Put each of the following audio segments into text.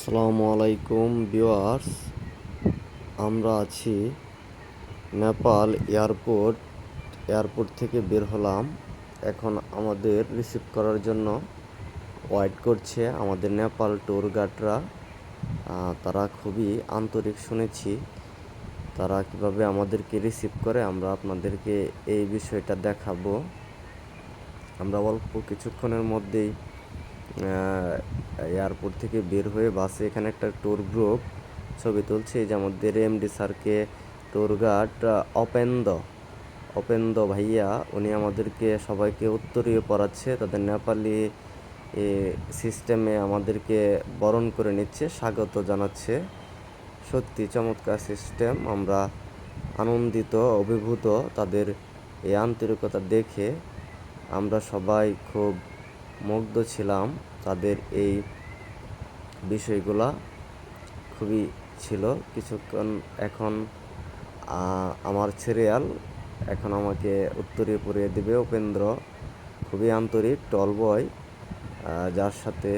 আসসালামু আলাইকুম ভিউয়ার্স। আমরা আছি নেপাল এয়ারপোর্ট এয়ারপোর্ট থেকে বের হলাম। এখন আমাদের রিসিভ করার জন্য ওয়েট করছে আমাদের নেপাল ট্যুর গাইডরা তারা খুবই আন্তরিক শুনেছি। তারা কীভাবে আমাদেরকে রিসিভ করে আমরা আপনাদেরকে এই বিষয়টা দেখাবো। আমরা অল্প কিছুক্ষণের মধ্যেই এয়ারপোর্ট থেকে বের হয়ে বাসে এখানে একটা ট্যুর গ্রুপ ছবি তুলছে, এই যে আমাদের এমডি স্যারকে ট্যুর গার্ড অপেন্দ অপেন্দ ভাইয়া, উনি আমাদেরকে সবাইকে উত্তরীয় পড়াচ্ছে, তাদের নেপালি সিস্টেমে আমাদেরকে বরণ করে নিচ্ছে, স্বাগত জানাচ্ছে। সত্যি চমৎকার সিস্টেম আমরা আনন্দিত, অভিভূত, তাদের এই আন্তরিকতা দেখে আমরা সবাই খুব মুগ্ধ ছিলাম। তাদের এই বিষয়গুলা খুবই ছিল। কিছুক্ষণ এখন আমার সিরিয়াল এখন আমাকে উত্তরীয় পড়িয়ে দেবে উপেন্দ্র। খুবই আন্তরিক টল বয় যার সাথে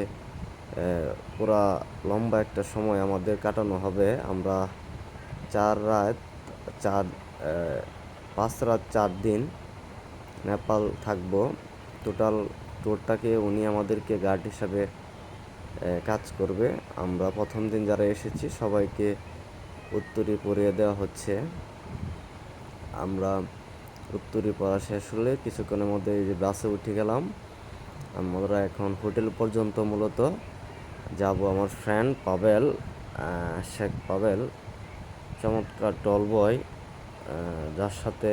পুরা লম্বা একটা সময় আমাদের কাটানো হবে। আমরা চার রাত, চার পাঁচ রাত, চার দিন নেপাল থাকব। টোটাল ট্যুরটাকে উনি আমাদেরকে গার্ড হিসাবে কাজ করবে। আমরা প্রথম দিন যারা এসেছি, সবাইকে উত্তরী পরিয়ে দেওয়া হচ্ছে। আমরা উত্তরী পড়া শেষ হলে কিছুক্ষণের মধ্যে এই যে বাসে উঠে গেলাম। আমরা এখন হোটেল পর্যন্ত মূলত। যাব আমার ফ্রেন্ড পাবেল শেখ পাবেল, চমৎকার টল বয় যার সাথে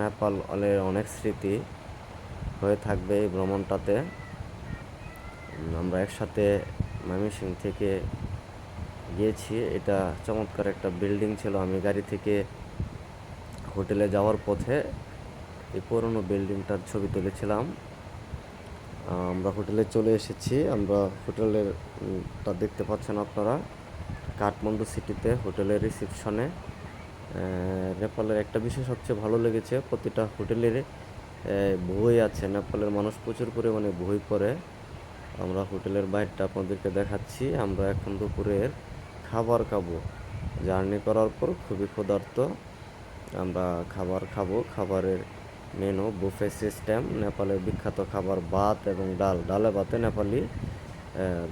নেপাল অলের অনেক স্মৃতি। হয়ে থাকবে এই ভ্রমণটাতে। আমরা একসাথে ময়মনসিং থেকে গিয়েছি। এটা চমৎকার একটা বিল্ডিং ছিল। আমি গাড়ি থেকে হোটেলে যাওয়ার পথে এই পুরনো বিল্ডিংটার ছবি তুলেছিলাম। আমরা হোটেলে চলে এসেছি। আমরা হোটেলের টা দেখতে পাচ্ছেন আপনারা, কাঠমান্ডু সিটিতে হোটেলের রিসেপশনে। নেপালের একটা বিষয় সবচেয়ে ভালো লেগেছে। প্রতিটা হোটেলের বই আছে নেপালের মানুষ প্রচুর পরিমাণে বই পড়ে আমরা হোটেলের বাইরটা আপনাদেরকে দেখাচ্ছি। আমরা এখন দুপুরের খাবার খাব। জার্নি করার পর খুবই ক্ষুধার্ত। আমরা খাবার খাব। খাবারের মেনু, বুফে সিস্টেম, নেপালের বিখ্যাত খাবার ভাত এবং ডাল। ডালে ভাতে নেপালি।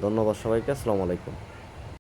ধন্যবাদ সবাইকে। আসসালামু আলাইকুম।